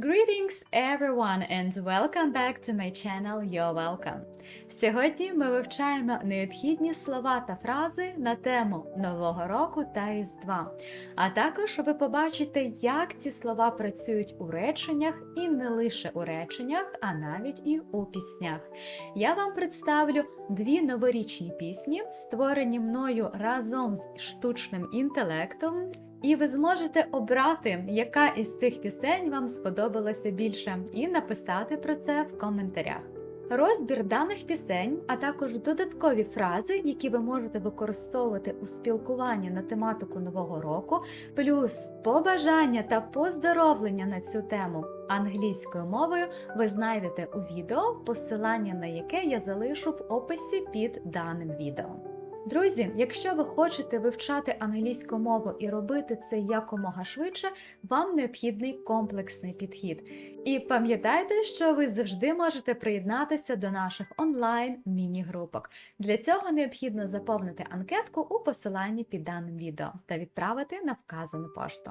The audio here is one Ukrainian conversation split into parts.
Greetings everyone and welcome back to my channel You're welcome. Сьогодні ми вивчаємо необхідні слова та фрази на тему Нового року та Різдва. А також ви побачите, як ці слова працюють у реченнях і не лише у реченнях, а навіть і у піснях. Я вам представлю дві новорічні пісні, створені мною разом з штучним інтелектом. І ви зможете обрати, яка із цих пісень вам сподобалася більше, і написати про це в коментарях. Розбір даних пісень, а також додаткові фрази, які ви можете використовувати у спілкуванні на тематику Нового року, плюс побажання та поздоровлення на цю тему англійською мовою, ви знайдете у відео, посилання на яке я залишу в описі під даним відео. Друзі, якщо ви хочете вивчати англійську мову і робити це якомога швидше, вам необхідний комплексний підхід. І пам'ятайте, що ви завжди можете приєднатися до наших онлайн міні-групок. Для цього необхідно заповнити анкетку у посиланні під даним відео та відправити на вказану пошту.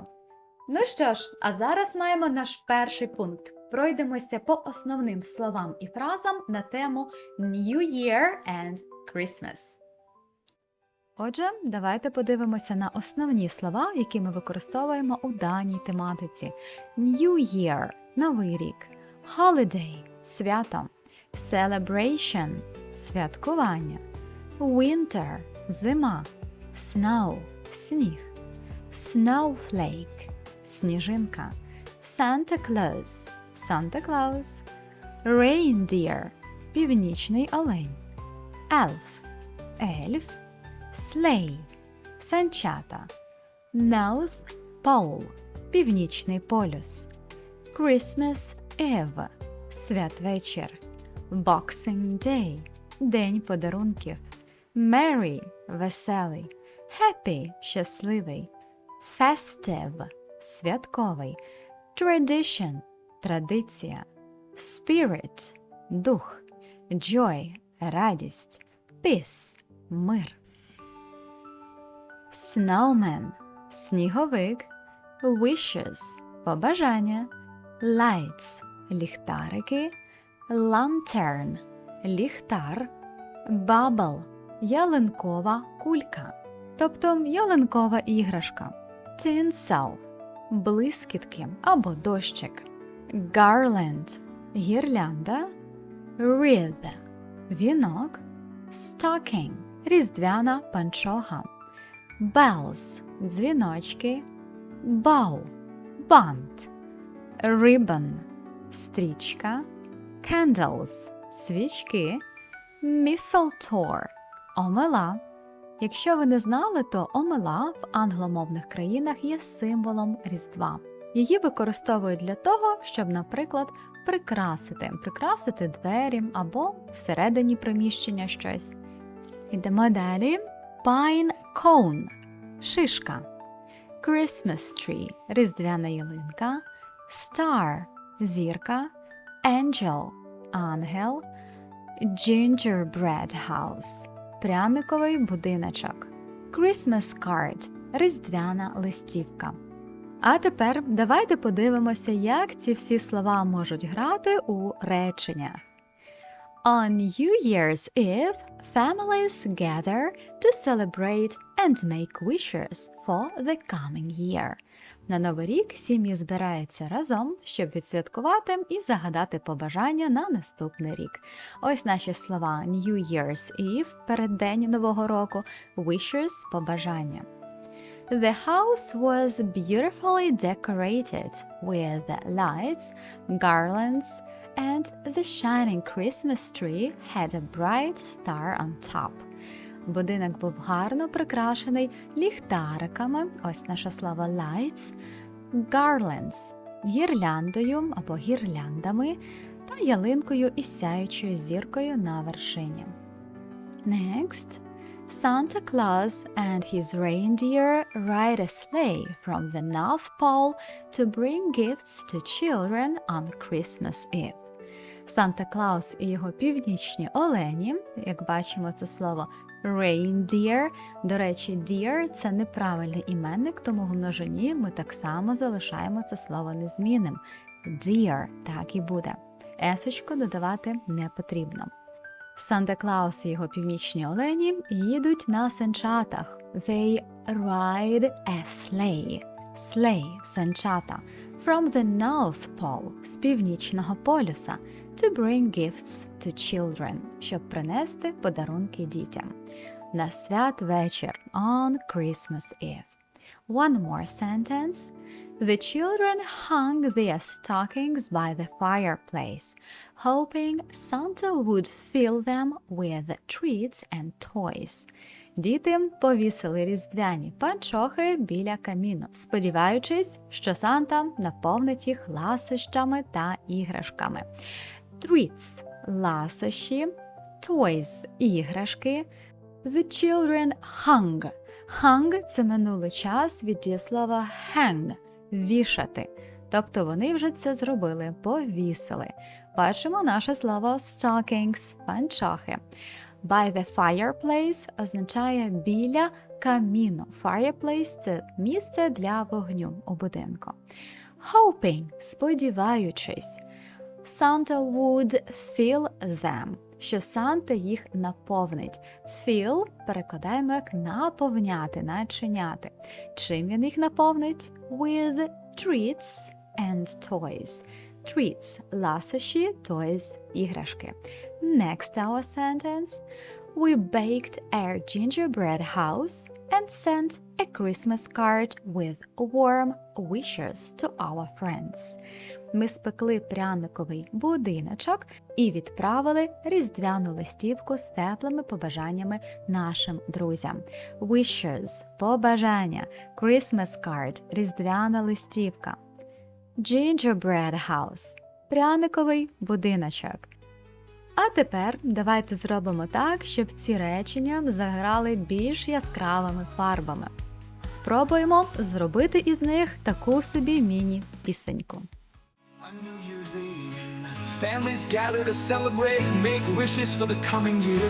Ну що ж, а зараз маємо наш перший пункт. Пройдемося по основним словам і фразам на тему New Year and Christmas. Отже, давайте подивимося на основні слова, які ми використовуємо у даній тематиці: New Year Новий рік, Holiday свято, Celebration святкування, Winter зима, Snow сніг, Snowflake сніжинка, Santa Claus Santa Claus, Reindeer північний олень, Elf ельф. Sleigh – санчата, North Pole – північний полюс, Christmas Eve – святвечір, Boxing Day – день подарунків, Merry – веселий, Happy – щасливий, Festive – святковий, Tradition – традиція, Spirit – дух, Joy – радість, Peace – мир. Snowman – сніговик, Wishes – побажання, Lights – ліхтарики, Lantern – ліхтар, Bubble – ялинкова кулька, тобто ялинкова іграшка, Tinsel – блискітки або дощик, Garland – гірлянда, Wreath – вінок, Stocking – різдвяна панчога. Bells – дзвіночки, Bow – бант, Ribbon – стрічка, Candles – свічки, Mistletoe – омела. Якщо ви не знали, то омела в англомовних країнах є символом Різдва. Її використовують для того, щоб, наприклад, прикрасити, прикрасити двері або всередині приміщення щось. Йдемо далі. Pine cone – шишка, Christmas tree – різдвяна ялинка, Star – зірка, Angel – ангел, Gingerbread house – пряниковий будиночок, Christmas card – різдвяна листівка. А тепер давайте подивимося, як ці всі слова можуть грати у реченнях. On New Year's Eve, families gather to celebrate and make wishes for the coming year. На Новий рік сім'ї збираються разом, щоб відсвяткувати і загадати побажання на наступний рік. Ось наші слова New Year's Eve переддень Нового року, wishes – побажання. The house was beautifully decorated with lights, garlands, and the shining Christmas tree had a bright star on top. Будинок був гарно прикрашений ліхтариками, ось наше слово lights, garlands – гірляндою або гірляндами та ялинкою із сяючою зіркою на вершині. Next, Santa Claus and his reindeer ride a sleigh from the North Pole to bring gifts to children on Christmas Eve. Санта Клаус і його північні олені, як бачимо, це слово reindeer. До речі, deer – це неправильний іменник, тому в множині ми так само залишаємо це слово незмінним. dear, так і буде. Есочку додавати не потрібно. Санта Клаус і його північні олені їдуть на санчатах. They ride a sleigh. Sleigh – санчата. From the North Pole – з північного полюса. To bring gifts to children – щоб принести подарунки дітям. На святвечір on Christmas Eve. One more sentence. The children hung their stockings by the fireplace, hoping Santa would fill them with treats and toys. Діти повісили різдвяні панчохи біля каміну, сподіваючись, що Санта наповнить їх ласощами та іграшками. Treats – ласощі, toys – іграшки. The children hung. Hung – це минулий час від дієслова hang – вішати. Тобто вони вже це зробили, повісили. Бачимо наше слово stockings – панчохи. By the fireplace означає біля каміну. Fireplace – це місце для вогню у будинку. Hoping – сподіваючись. Santa would fill them, що Санта їх наповнить. Fill перекладаємо як наповняти, начиняти. Чим він їх наповнить? With treats and toys. Treats – ласощі, toys – іграшки. Next our sentence. We baked our gingerbread house and sent a Christmas card with warm wishes to our friends. Ми спекли пряниковий будиночок і відправили різдвяну листівку з теплими побажаннями нашим друзям. Wishes – побажання, Christmas card – різдвяна листівка. Gingerbread house – пряниковий будиночок. А тепер давайте зробимо так, щоб ці речення заграли більш яскравими фарбами. Спробуємо зробити із них таку собі міні-пісеньку. On New Year's Eve, families gather to celebrate and make wishes for the coming year.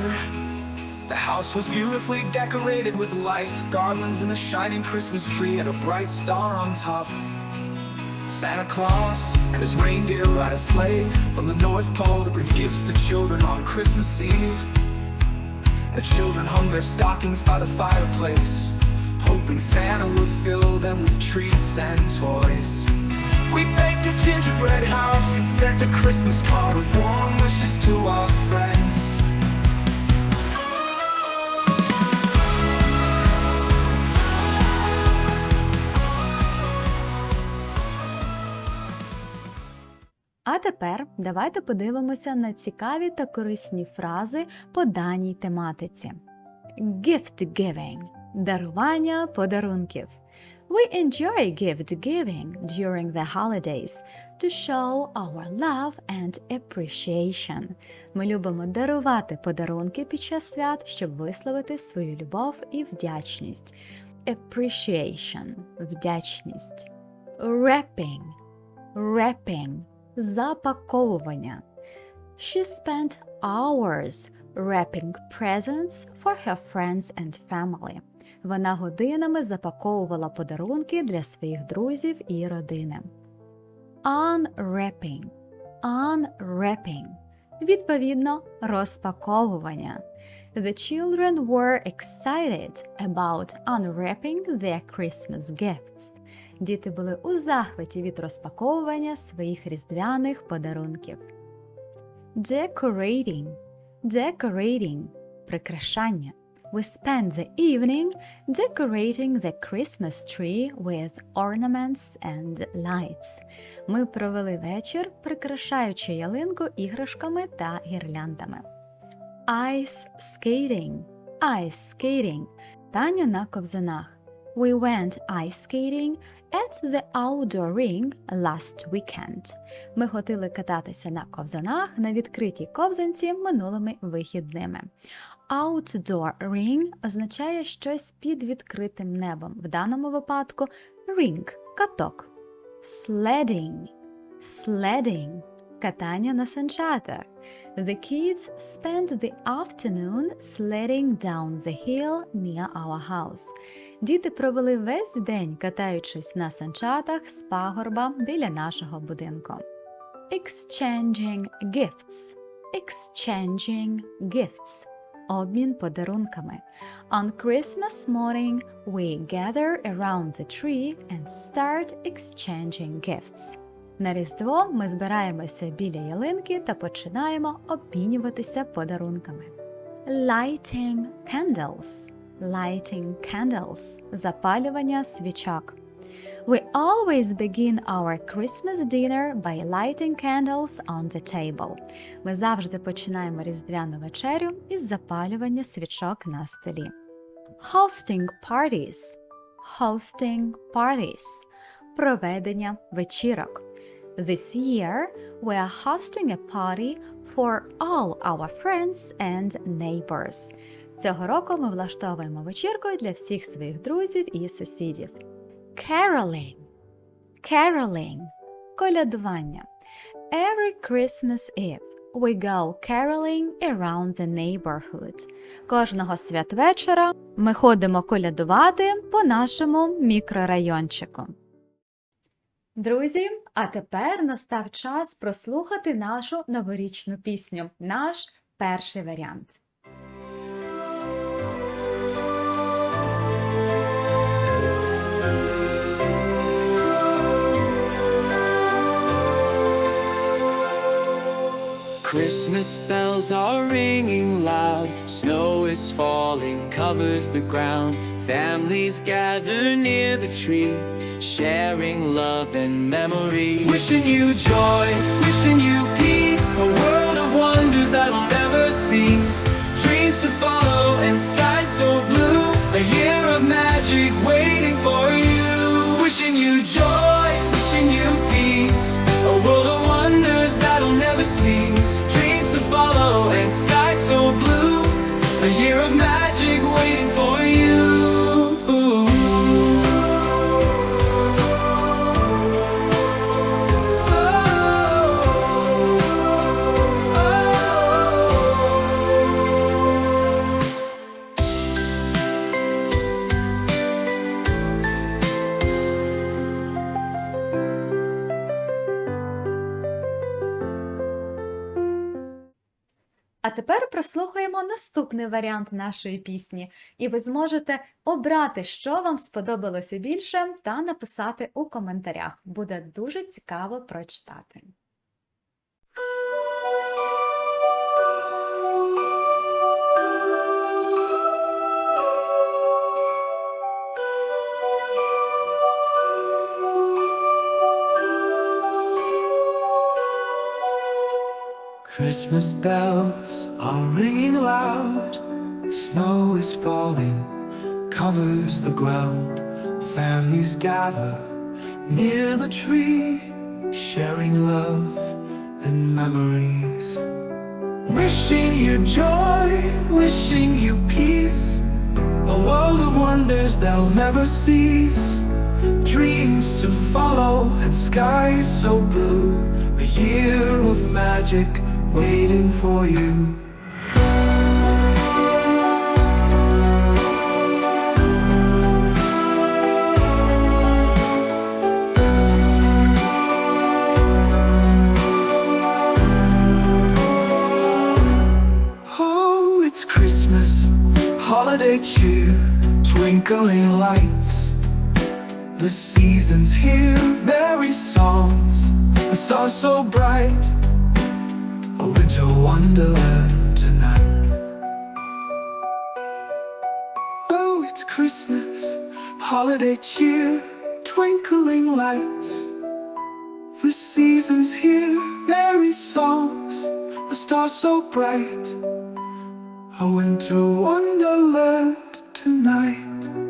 The house was beautifully decorated with lights, garlands, and a shining Christmas tree and a bright star on top. Santa Claus and his reindeer ride a sleigh from the North Pole to bring gifts to children on Christmas Eve. The children hung their stockings by the fireplace, hoping Santa would fill them with treats and toys. We baked a gingerbread house and sent a Christmas card with warm wishes to our friends. А тепер давайте подивимося на цікаві та корисні фрази по даній тематиці. Gift giving – дарування подарунків. We enjoy gift giving during the holidays to show our love and appreciation. Ми любимо дарувати подарунки під час свят, щоб висловити свою любов і вдячність. Appreciation – вдячність. Wrapping – wrapping – запаковування. She spent hours wrapping presents for her friends and family. Вона годинами запаковувала подарунки для своїх друзів і родини. Unwrapping. Unwrapping. Відповідно, розпаковування. The children were excited about unwrapping their Christmas gifts. Діти були у захваті від розпаковування своїх різдвяних подарунків. Decorating. Decorating – прикрашання. We spent the evening decorating the Christmas tree with ornaments and lights. Ми провели вечір, прикрашаючи ялинку іграшками та гірляндами. Ice skating. Ice skating. Таня на ковзанах. We went ice skating at the outdoor ring last weekend. Ми ходили кататися на ковзанах на відкритій ковзанці минулими вихідними. Outdoor ring означає щось під відкритим небом. В даному випадку ring – каток. Sledding – sledding – катання на санчатах. The kids spent the afternoon sledding down the hill near our house. Діти провели весь день, катаючись на санчатах з пагорба біля нашого будинку. Exchanging gifts. Exchanging gifts. Обмін подарунками. On Christmas morning, we gather around the tree and start exchanging gifts. На Різдво ми збираємося біля ялинки та починаємо обмінюватися подарунками. Lighting candles. Lighting candles. Запалювання свічок. We always begin our Christmas dinner by lighting candles on the table. Ми завжди починаємо різдвяну вечерю із запалювання свічок на столі. Hosting parties. Hosting parties. Проведення вечірок. This year, we are hosting a party for all our friends and neighbors. Цього року ми влаштовуємо вечірку для всіх своїх друзів і сусідів. Caroling. Caroling. Колядування. Every Christmas Eve we go caroling around the neighborhood. Кожного святвечора ми ходимо колядувати по нашому мікрорайончику. Друзі, а тепер настав час прослухати нашу новорічну пісню, наш перший варіант. Christmas bells are ringing loud, snow is falling, covers the ground. Families gather near the tree, sharing love and memory. Wishing you joy, wishing you peace, a world of wonders that'll never cease. Dreams to follow and skies so blue, a year of magic waiting for you. Wishing you joy, wishing you peace, a world of wonders that'll never cease. А тепер прослухаємо наступний варіант нашої пісні, і ви зможете обрати, що вам сподобалося більше, та написати у коментарях. Буде дуже цікаво прочитати. Christmas bells are ringing loud. Snow is falling, covers the ground. Families gather near the tree, sharing love and memories. Wishing you joy, wishing you peace. A world of wonders that'll never cease. Dreams to follow and skies so blue. A year of magic waiting for you. Oh, it's Christmas, holiday cheer, twinkling lights. The season's here, merry songs, a star so bright. A winter wonderland tonight. Oh, it's Christmas, holiday cheer, twinkling lights. The season's here, merry songs, the stars so bright. A winter wonderland tonight.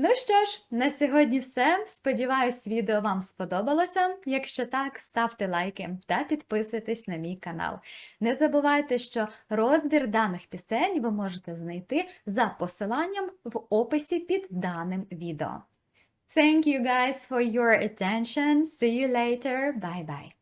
Ну що ж, на сьогодні все. Сподіваюсь, відео вам сподобалося. Якщо так, ставте лайки та підписуйтесь на мій канал. Не забувайте, що розбір даних пісень ви можете знайти за посиланням в описі під даним відео. Thank you guys for your attention. See you later. Bye bye.